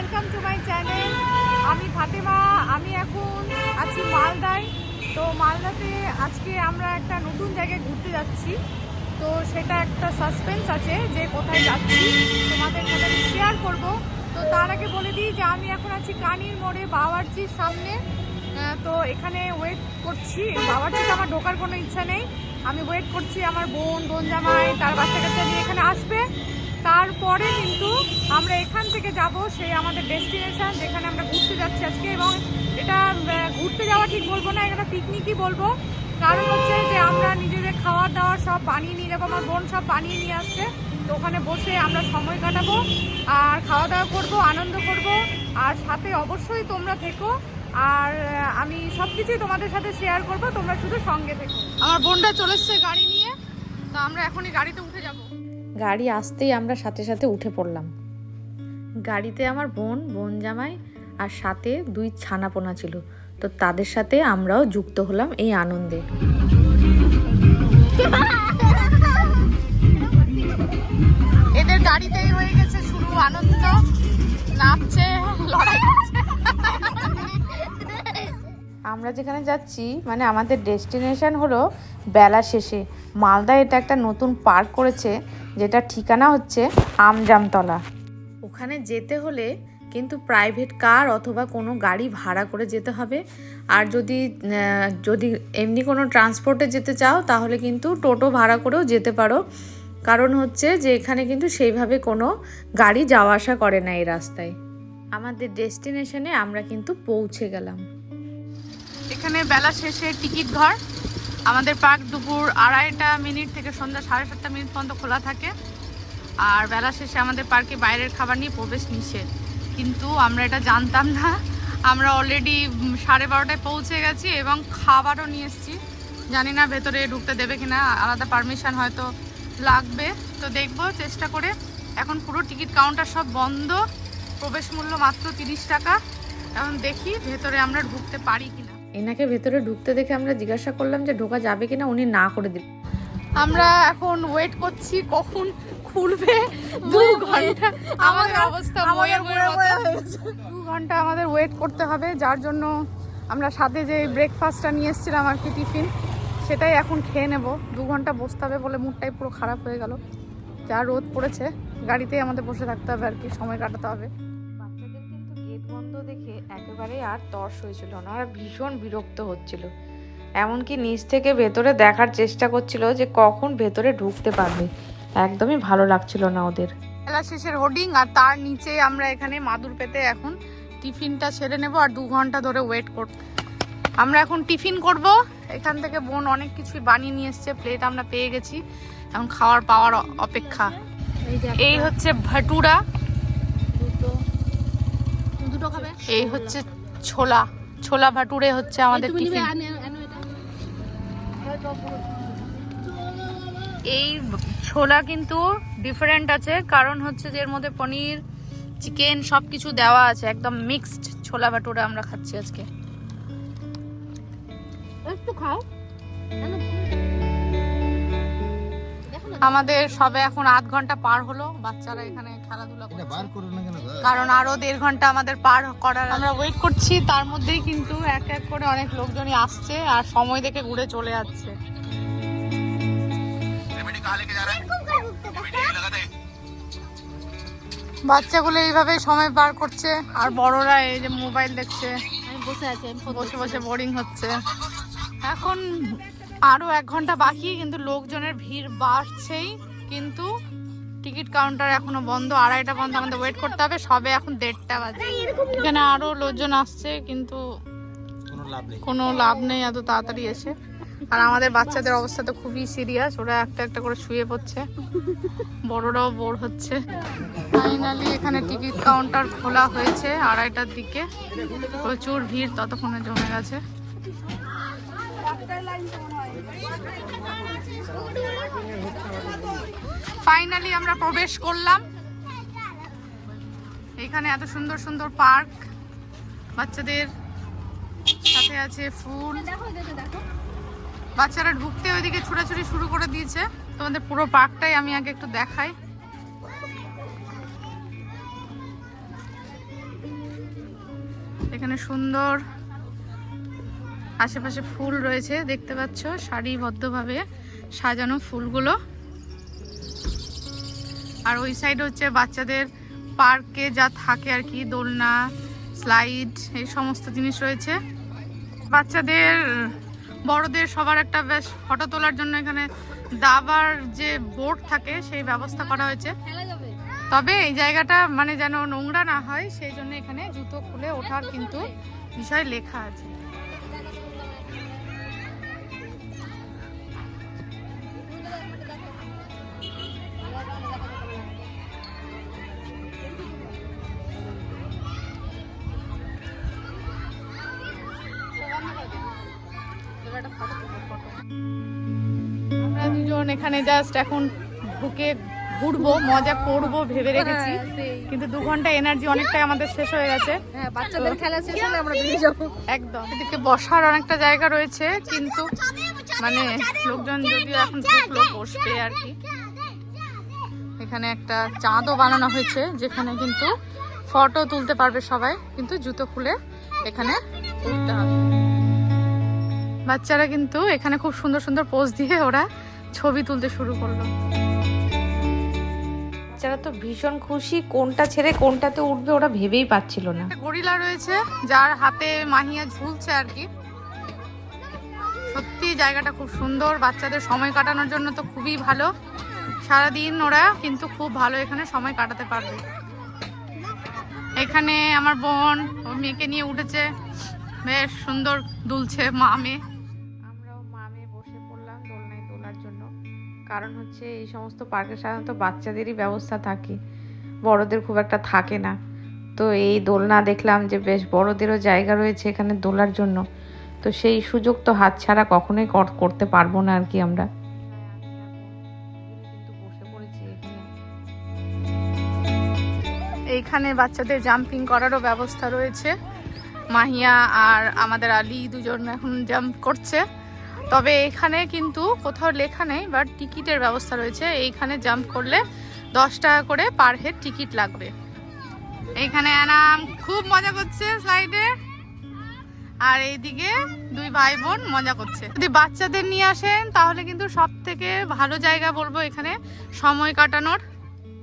Welcome to my channel আমি ফাতেমা, আমি এখন আছি মালদায়। তো মালদাতে আজকে আমরা একটা নতুন জায়গায় ঘুরতে যাচ্ছি। তো সেটা একটা সাসপেন্স আছে যে কোথায় যাচ্ছি। তোমাদের সাথে আমি শেয়ার করব। তো তার আগে বলে দিই যে আমি এখন আছি কানির মোড়ে বাওয়ার্চির সামনে। তো এখানে ওয়েট করছি। বাওয়ার্চিতে আমার ঢোকার কোনো ইচ্ছা নেই। আমি ওয়েট করছি আমার বোন বোন জামাই, তার বাচ্চা কাচ্চা নিয়ে এখানে আসবে। তারপরে কিন্তু আমরা এখান থেকে যাব সেই আমাদের ডেস্টিনেশন যেখানে আমরা ঘুরতে যাচ্ছি আজকে। এবং এটা ঘুরতে যাওয়া ঠিক বলব না এটা পিকনিকই বলব। কারণ হচ্ছে যে আমরা নিজেদের খাওয়া দাওয়া সব বানিয়ে নিয়ে যাব আমার বোন সব বানিয়ে নিয়ে আসছে। তো ওখানে বসে আমরা সময় কাটাবো, আর খাওয়া দাওয়া করব, আনন্দ করব। আর সাথে অবশ্যই তোমরা থেকো। আর আমি সব কিছুই তোমাদের সাথে শেয়ার করব, তোমরা শুধু সঙ্গে থেকো। আমার বোনটা চলে এসছে গাড়ি নিয়ে, তো আমরা এখনই গাড়িতে উঠে যাব। গাড়ি আসতেই আমরা সাথে সাথে উঠে পড়লাম। গাড়িতে আমার বোন বোন জামাই আর সাথে দুই ছানাপোনা ছিল। তো তাদের সাথে আমরাও যুক্ত হলাম এই আনন্দে। এদের গাড়িতেই হয়ে গেছে শুরু আনন্দ। নাচছে, লড়াই আমরা যেখানে যাচ্ছি মানে আমাদের ডেস্টিনেশন হলো বেলা শেষে। মালদা এটা একটা নতুন পার্ক করেছে, যেটা ঠিকানা হচ্ছে আমজামতলা। ওখানে যেতে হলে কিন্তু প্রাইভেট কার অথবা কোনো গাড়ি ভাড়া করে যেতে হবে। আর যদি যদি এমনি কোনো ট্রান্সপোর্টে যেতে চাও, তাহলে কিন্তু টোটো ভাড়া করেও যেতে পারো। কারণ হচ্ছে যে এখানে কিন্তু সেইভাবে কোনো গাড়ি যাওয়া আসা করে না এই রাস্তায়। আমাদের ডেস্টিনেশনে আমরা কিন্তু পৌঁছে গেলাম। এখানে বেলা শেষে টিকিট ঘর। আমাদের পার্ক দুপুর আড়াইটা মিনিট থেকে সন্ধ্যা সাড়ে সাতটা মিনিট পর্যন্ত খোলা থাকে। আর বেলা শেষে আমাদের পার্কে বাইরের খাবার নিয়ে প্রবেশ নিষেধ। কিন্তু আমরা এটা জানতাম না। আমরা অলরেডি সাড়ে বারোটায় পৌঁছে গেছি এবং খাবারও নিয়ে এসেছি। জানি না ভেতরে ঢুকতে দেবে কিনা, আলাদা পারমিশন হয়তো লাগবে। তো দেখব, চেষ্টা করে। এখন পুরো টিকিট কাউন্টার সব বন্ধ। প্রবেশ মূল্য মাত্র তিরিশ টাকা। এখন দেখি ভেতরে আমরা ঢুকতে পারি কিনা। এনাকে ভেতরে ঢুকতে দেখে আমরা জিজ্ঞাসা করলাম যে ঢোকা যাবে কিনা উনি না করে দিলেন আমরা এখন ওয়েট করছি কখন খুলবে। দু ঘণ্টা আমাদের অবস্থা ময়ের ময়ের মতো। দু ঘণ্টা আমাদের ওয়েট করতে হবে যার জন্য আমরা সাথে যে ব্রেকফাস্টটা নিয়ে এসেছিলাম আর কি টিফিন সেটাই এখন খেয়ে নেব। দু ঘণ্টা বসতে হবে বলে মুডটাই পুরো খারাপ হয়ে গেল। যা রোদ পড়েছে গাড়িতেই আমাদের বসে থাকতে হবে আর কি সময় কাটাতে হবে। একেবারে আর তর্স হয়েছিল না ওরা ভীষণ বিরক্ত হচ্ছিল। এমনকি নিচ থেকে ভেতরে দেখার চেষ্টা করছিল যে কখন ভেতরে ঢুকতে পারবে। একদমই ভালো লাগছিল না ওদের। বেলা শেষের হোর্ডিং আর তার নিচে আমরা এখানে মাদুর পেতে এখন টিফিনটা সেরে নেব আর দু ঘণ্টা ধরে ওয়েট করব। আমরা এখন টিফিন করব। এখান থেকে বোন অনেক কিছুই বানিয়ে নিয়ে এসছে প্লেট আমরা পেয়ে গেছি। এখন খাওয়ার পাওয়ার অপেক্ষা। এই হচ্ছে ভাটুরা। দুটো খাবে? এই হচ্ছে ছোলা। ছোলা ভাটুরে হচ্ছে আমাদের টিফিন। এই ছোলা কিন্তু ডিফারেন্ট আছে কারণ হচ্ছে যে এর মধ্যে পনির চিকেন সব কিছু দেওয়া আছে একদম মিক্সড ছোলা ভাটুরা আমরা খাচ্ছি আজকে। একটু খাও। আমাদের সবে এখন আধ ঘণ্টা পার হলো বাচ্চারা এখানে খেলাধুলা করছে বার করো না কেন গো? কারণ আরও দেড় ঘণ্টা আমাদের পার করার আমরা ওয়েট করছি তার মধ্যেই কিন্তু এক এক করে অনেক লোকজনই আসছে আর সময় দেখে ঘুরে চলে যাচ্ছে। বাচ্চাগুলো এইভাবে সময় পার করছে আর বড়রা এই যে মোবাইল দেখছে। আমি বসে আছি বসে বসে বোরিং হচ্ছে। এখন আরও এক ঘণ্টা বাকি কিন্তু লোকজনের ভিড় বাড়ছেই কিন্তু টিকিট কাউন্টার এখনও বন্ধ আড়াইটা পর্যন্ত আমাদের ওয়েট করতে হবে সবে এখন দেড়টা বাজে। এখানে আরও লোকজন আসছে কিন্তু কোনো লাভ নেই। কোনো লাভ নেই এত তাড়াতাড়ি এসে। আর আমাদের বাচ্চাদের অবস্থা তো খুবই সিরিয়াস ওরা একটা একটা করে শুয়ে পড়ছে। বড়রাও বোর হচ্ছে। ফাইনালি এখানে টিকিট কাউন্টার খোলা হয়েছে আড়াইটার দিকে। প্রচুর ভিড় ততক্ষণে জমে গেছে। ফাইনালি আমরা প্রবেশ করলাম। এখানে এত সুন্দর সুন্দর পার্ক। বাচ্চাদের সাথে আছে ফুল। বাচ্চারা ঢুকতে ওইদিকে ছুটাছুটি শুরু করে দিয়েছে। তোমাদের পুরো পার্কটাই আমি আগে একটু দেখাই। এখানে সুন্দর আশেপাশে ফুল রয়েছে, দেখতে পাচ্ছ, সারিবদ্ধভাবে সাজানো ফুলগুলো। আর ওই সাইড হচ্ছে বাচ্চাদের পার্কে যা থাকে আর কি দোলনা স্লাইড এই সমস্ত জিনিস রয়েছে। বাচ্চাদের বড়দের সবার একটা বেশ ফটো তোলার জন্য এখানে দাবার যে বোর্ড থাকে সেই ব্যবস্থা করা হয়েছে। তবে এই জায়গাটা মানে যেন নোংরা না হয় সেই জন্য এখানে জুতো খুলে ওঠার কিন্তু বিষয় লেখা আছে। এখানে জাস্ট এখন ঢুকে ঘুরবো মজা করব ভেবে রেখেছি। কিন্তু দু ঘণ্টা এনার্জি অনেকটাই আমাদের শেষ হয়ে গেছে। হ্যাঁ বাচ্চাদের খেলা শেষ হলে আমরা বেরিয়ে যাব। একদম। এদিকে বসার অনেকটা জায়গা রয়েছে কিন্তু মানে লোকজন যদিও এখন ঢুকলো বসবে আর কি। এখানে একটা চাঁদও বানানো হয়েছে যেখানে কিন্তু ফটো তুলতে পারবে সবাই কিন্তু জুতো খুলে এখানে উঠতে হবে। বাচ্চারা কিন্তু এখানে খুব সুন্দর সুন্দর পোজ দিয়ে ওরা ছবি তুলতে শুরু করল। বাচ্চারা তো ভীষণ খুশি কোনটা ছেড়ে কোনটাতে উঠবে ওরা ভেবেই পাচ্ছিল না। গরিলা রয়েছে যার হাতে মাহিয়া ঝুলছে আর কি। সত্যি জায়গাটা খুব সুন্দর বাচ্চাদের সময় কাটানোর জন্য তো খুবই ভালো। সারাদিন ওরা কিন্তু খুব ভালো এখানে সময় কাটাতে পারবে। এখানে আমার বোন মেয়েকে নিয়ে উঠেছে। বেশ সুন্দর দুলছে মা মেয়ে কারণ হচ্ছে এই সমস্ত পার্কে সাধারণত বাচ্চাদেরই ব্যবস্থা থাকে। বড়দের খুব একটা থাকে না। তো এই দোলনা দেখলাম যে বেশ বড়দেরও জায়গা রয়েছে এখানে দোলার জন্য। তো সেই সুযোগ তো হাতছাড়া কখনোই কর- করতে পারব না আর কি আমরা। এইখানে বাচ্চাদের জাম্পিং করারও ব্যবস্থা রয়েছে। মাহিয়া আর আমাদের আলী দুজন এখন জাম্প করছে। তবে এখানে কিন্তু কোথাও লেখা নেই বাট টিকিটের ব্যবস্থা রয়েছে। এইখানে জাম্প করলে দশ টাকা করে পার হেড টিকিট লাগবে। এইখানে আনাম খুব মজা করছে স্লাইডে আর এইদিকে দুই ভাই বোন মজা করছে। যদি বাচ্চাদের নিয়ে আসেন, তাহলে কিন্তু সব থেকে ভালো জায়গা বলব এখানে, সময় কাটানোর।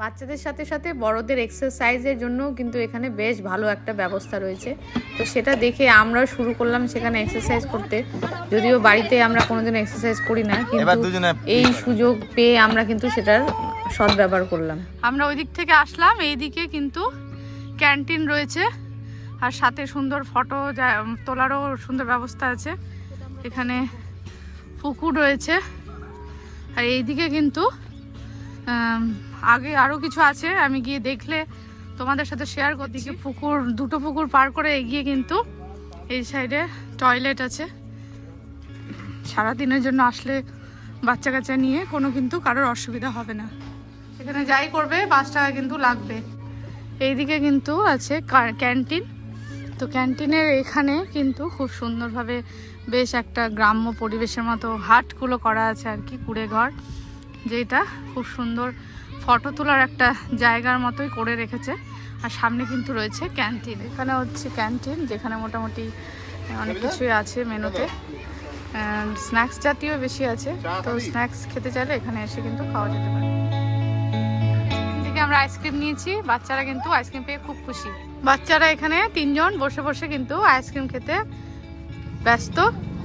বাচ্চাদের সাথে সাথে বড়দের এক্সারসাইজের জন্য কিন্তু এখানে বেশ ভালো একটা ব্যবস্থা রয়েছে। তো সেটা দেখে আমরাও শুরু করলাম সেখানে এক্সারসাইজ করতে। যদিও বাড়িতে আমরা কোনোদিন এক্সারসাইজ করি না কিন্তু এই সুযোগ পেয়ে আমরা কিন্তু সেটার সদ্ব্যবহার করলাম। আমরা ওই দিক থেকে আসলাম এইদিকে কিন্তু ক্যান্টিন রয়েছে। আর সাথে সুন্দর ফটো তোলারও সুন্দর ব্যবস্থা আছে। এখানে পুকুর রয়েছে। আর এইদিকে কিন্তু আগে আরও কিছু আছে আমি গিয়ে দেখলে তোমাদের সাথে শেয়ার করছি। কি পুকুর দুটো পুকুর পার করে এগিয়ে কিন্তু এই সাইডে টয়লেট আছে। সারাদিনের জন্য আসলে বাচ্চা কাচ্চা নিয়ে কোনো কিন্তু কারোর অসুবিধা হবে না। এখানে যাই করবে পাঁচ টাকা কিন্তু লাগবে। এইদিকে কিন্তু আছে ক্যান্টিন তো ক্যান্টিনের এখানে কিন্তু খুব সুন্দরভাবে বেশ একটা গ্রাম্য পরিবেশের মতো হাটগুলো করা আছে আর কি কুড়ে ঘর যেটা খুব সুন্দর ফটো তোলার একটা জায়গার মতোই করে রেখেছে। আর সামনে কিন্তু রয়েছে ক্যান্টিন। এখানে হচ্ছে ক্যান্টিন যেখানে মোটামুটি অনেক কিছুই আছে মেনুতে। স্ন্যাক্স জাতীয় বেশি আছে। তো স্ন্যাক্স খেতে চাইলে এখানে এসে কিন্তু খাওয়া যেতে পারে। থেকে আমরা আইসক্রিম নিয়েছি। বাচ্চারা কিন্তু আইসক্রিম পেয়ে খুব খুশি। বাচ্চারা এখানে তিনজন বসে বসে কিন্তু আইসক্রিম খেতে ব্যস্ত।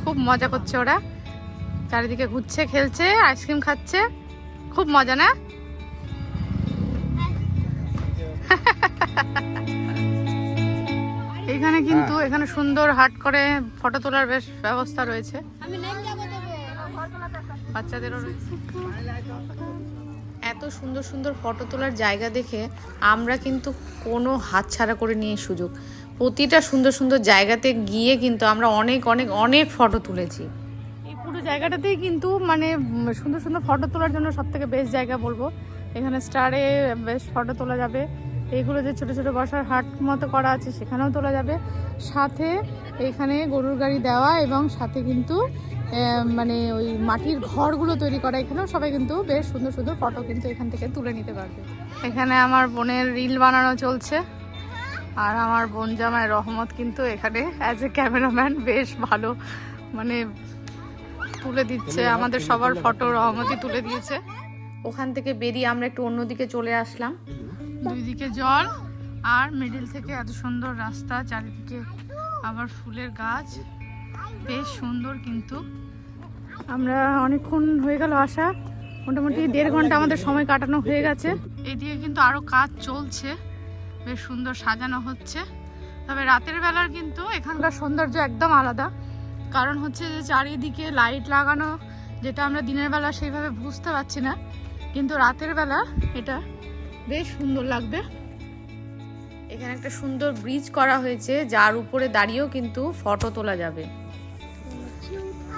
খুব মজা করছে ওরা। চারিদিকে ঘুরছে খেলছে আইসক্রিম খাচ্ছে। খুব মজা না? এখানে কিন্তু এখানে সুন্দর হাট করে ফটো তোলার বেশ ব্যবস্থা রয়েছে। আমি নেম যাব তবে বাচ্চাদেরও রয়েছে। এত সুন্দর সুন্দর ফটো তোলার জায়গা দেখে আমরা কিন্তু কোনো হাতছাড়া করে নিয়ে সুযোগ। প্রতিটা সুন্দর সুন্দর জায়গাতে গিয়ে কিন্তু আমরা অনেক অনেক অনেক ফটো তুলেছি। এই পুরো জায়গাটাতেই কিন্তু মানে সুন্দর সুন্দর ফটো তোলার জন্য সব থেকে বেস্ট জায়গা বলব। এখানে স্টারে বেশ ফটো তোলা যাবে। এইগুলো যে ছোট ছোট বসার হাট মতো করা আছে সেখানেও তোলা যাবে। সাথে এখানে গরুর গাড়ি দেওয়া এবং সাথে কিন্তু মানে ওই মাটির ঘরগুলো তৈরি করা। এখানেও সবাই কিন্তু বেশ সুন্দর সুন্দর ফটো কিন্তু এখান থেকে তুলে নিতে পারবে। এখানে আমার বোনের রিল বানানো চলছে। আর আমার বোন জামাই রহমত কিন্তু এখানে অ্যাজ এ ক্যামেরাম্যান বেশ ভালো মানে তুলে দিচ্ছে। আমাদের সবার ফটো রহমতই তুলে দিয়েছে। ওখান থেকে বেরিয়ে আমরা একটু অন্যদিকে চলে আসলাম। দুই দিকে জল আর মিডিল থেকে এত সুন্দর রাস্তা, চারিদিকে আবার ফুলের গাছ। বেশ সুন্দর কিন্তু। আমরা অনেকক্ষণ হয়ে গেল আসা। মোটামুটি দেড় ঘণ্টা আমাদের সময় কাটানো হয়ে গেছে। এদিকে কিন্তু আরও কাজ চলছে। বেশ সুন্দর সাজানো হচ্ছে। তবে রাতের বেলার কিন্তু এখানকার সৌন্দর্য একদম আলাদা। কারণ হচ্ছে যে চারিদিকে লাইট লাগানো, যেটা আমরা দিনের বেলা সেইভাবে বুঝতে পারছি না। কিন্তু রাতের বেলা এটা বেশ সুন্দর লাগবে। এখানে একটা সুন্দর ব্রিজ করা হয়েছে, যার উপরে দাঁড়িয়েও কিন্তু ফটো তোলা যাবে।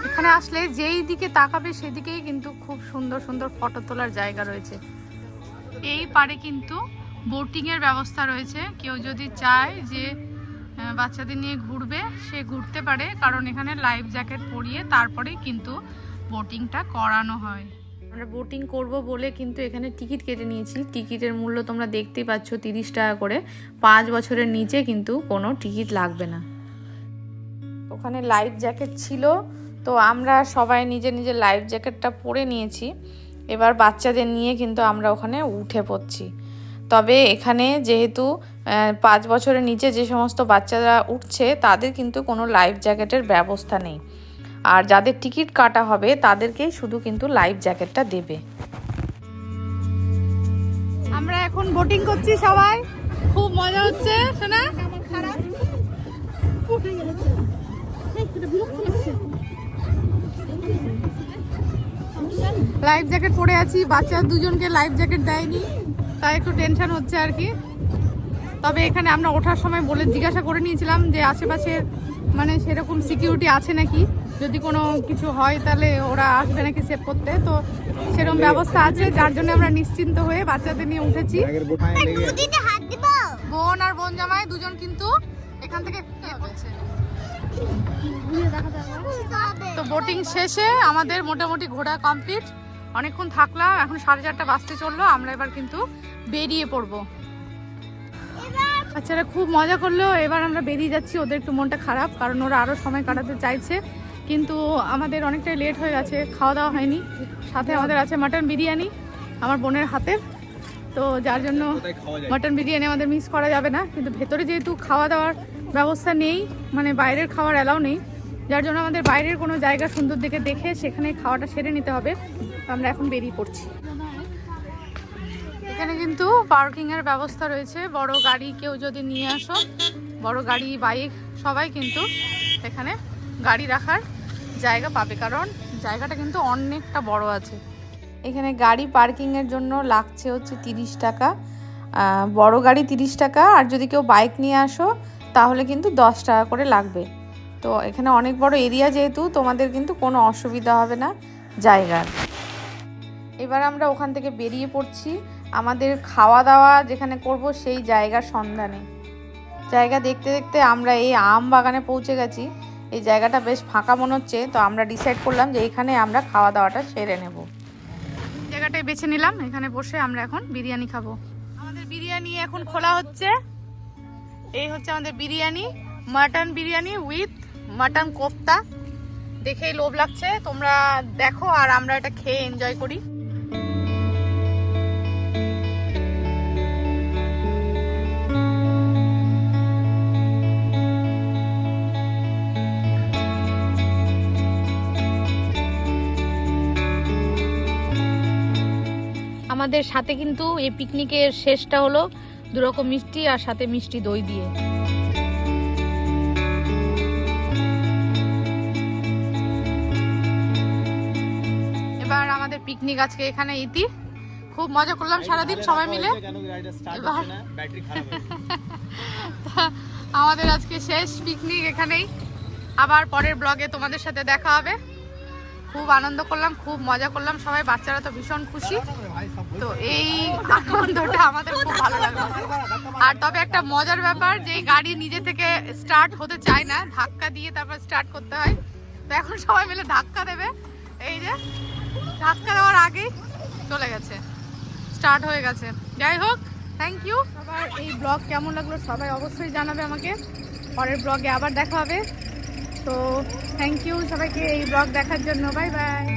এখানে আসলে যেই দিকে তাকাবে সেদিকেই কিন্তু খুব সুন্দর সুন্দর ফটো তোলার জায়গা রয়েছে। এই পারে কিন্তু বোটিং এর ব্যবস্থা রয়েছে। কেউ যদি চায় যে বাচ্চাদের নিয়ে ঘুরবে, সে ঘুরতে পারে। কারণ এখানে লাইফ জ্যাকেট পরিয়ে তারপরে কিন্তু বোটিংটা করানো হয়। আমরা বোটিং করব বলে কিন্তু এখানে টিকিট কেটে নিয়েছি। টিকিটের মূল্য তোমরা দেখতেই পাচ্ছ তিরিশ টাকা করে। পাঁচ বছরের নিচে কিন্তু কোনো টিকিট লাগবে না। ওখানে লাইফ জ্যাকেট ছিল, তো আমরা সবাই নিজে নিজে লাইফ জ্যাকেটটা পরে নিয়েছি। এবার বাচ্চাদের নিয়ে কিন্তু আমরা ওখানে উঠে পড়ছি। তবে এখানে যেহেতু পাঁচ বছরের নিচে যে সমস্ত বাচ্চারা উঠছে, তাদের কিন্তু কোনো লাইফ জ্যাকেটের ব্যবস্থা নেই। আর যাদের টিকিট কাটা হবে তাদেরকেই শুধু কিন্তু লাইফ জ্যাকেটটা দেবে। আমরা এখন বোটিং করছি সবাই। খুব মজা হচ্ছে শোনা লাইফ জ্যাকেট পরে আছি, বাচ্চা দুজনকে লাইফ জ্যাকেট দেয়নি, তাই একটু টেনশন হচ্ছে আর কি। তবে এখানে আমরা ওঠার সময় বলে জিজ্ঞাসা করে নিয়েছিলাম যে আশেপাশে মানে সেরকম সিকিউরিটি আছে নাকি? যদি কোনো কিছু হয় তাহলে ওরা আসবে নাকি সেভ করতে। তো সেরকম ব্যবস্থা আছে যার জন্য আমরা নিশ্চিন্ত হয়ে বাচ্চাদের নিয়ে উঠেছি। বোন আর বোন জামাই দুজন কিন্তু এখান থেকে তো বোটিং শেষে আমাদের মোটামুটি ঘোরা কমপ্লিট অনেকক্ষণ থাকলাম এখন সাড়ে চারটা বাজতে চলল আমরা এবার কিন্তু বেরিয়ে পড়ব। বাচ্চারা খুব মজা করল এবার আমরা বেরিয়ে যাচ্ছি ওদের একটু মনটা খারাপ কারণ ওরা আরও সময় কাটাতে চাইছে। কিন্তু আমাদের অনেকটাই লেট হয়ে গেছে খাওয়া দাওয়া হয়নি। সাথে আমাদের আছে মাটন বিরিয়ানি আমার বোনের হাতের। তো যার জন্য মাটন বিরিয়ানি আমাদের মিস করা যাবে না। কিন্তু ভেতরে যেহেতু খাওয়া দাওয়ার ব্যবস্থা নেই মানে বাইরের খাওয়ার অ্যালাউ নেই যার জন্য আমাদের বাইরের কোনো জায়গা সুন্দর দিকে দেখে সেখানে খাওয়াটা সেরে নিতে হবে। তো আমরা এখন বেরিয়ে পড়ছি। এখানে কিন্তু পার্কিংয়ের ব্যবস্থা রয়েছে। বড় গাড়ি কেউ যদি নিয়ে আসো বড় গাড়ি বাইক সবাই কিন্তু এখানে গাড়ি রাখার জায়গা পাবে, কারণ জায়গাটা কিন্তু অনেকটা বড় আছে। এখানে গাড়ি পার্কিংয়ের জন্য লাগছে হচ্ছে তিরিশ টাকা। বড় গাড়ি তিরিশ টাকা, আর যদি কেউ বাইক নিয়ে আসো, তাহলে কিন্তু দশ টাকা করে লাগবে। তো এখানে অনেক বড় এরিয়া যেহেতু, তোমাদের কিন্তু কোনো অসুবিধা হবে না জায়গার। এবার আমরা ওখান থেকে বেরিয়ে পড়ছি। আমাদের খাওয়া দাওয়া যেখানে করব, সেই জায়গার সন্ধানে। জায়গা দেখতে দেখতে আমরা এই আম বাগানে পৌঁছে গেছি। এই জায়গাটা বেশ ফাঁকা মনে হচ্ছে, তো আমরা ডিসাইড করলাম যে এখানে আমরা খাওয়া দাওয়াটা সেরে নেব। জায়গাটায় বেছে নিলাম, এখানে বসে আমরা এখন বিরিয়ানি খাব। আমাদের বিরিয়ানি এখন খোলা হচ্ছে। এই হচ্ছে আমাদের biryani, mutton biryani with mutton kofta দেখেই লোভ লাগছে, তোমরা দেখো আর আমরা এটা খেয়ে এনজয় করি। আমাদের সাথে কিন্তু এই পিকনিকের শেষটা হলো দুরকম মিষ্টি আর সাথে মিষ্টি দই দিয়ে। এবার আমাদের পিকনিক আজকে এখানে ইতি। খুব মজা করলাম সারাদিন সবাই মিলে। এবার- আমাদের আজকে শেষ পিকনিক এখানেই। আবার পরের ব্লগে তোমাদের সাথে দেখা হবে। খুব আনন্দ করলাম খুব মজা করলাম। সবাই বাচ্চারা তো ভীষণ খুশি। তো এই আনন্দটা আমাদের খুব ভালো লাগল আর তবে একটা মজার ব্যাপার যে গাড়ি নিজে থেকে স্টার্ট হতে চায় না, ধাক্কা দিয়ে তারপর স্টার্ট করতে হয়। তো এখন সবাই মিলে ধাক্কা দেবে। এই যে, ধাক্কা দেওয়ার আগেই চলে গেছে। স্টার্ট হয়ে গেছে। যাই হোক থ্যাংক ইউ সবার এই ব্লগ কেমন লাগল সবাই অবশ্যই জানাবে আমাকে। পরের ব্লগে আবার দেখা হবে। তো থ্যাংক ইউ সবাইকে এই ব্লগ দেখার জন্য। Bye bye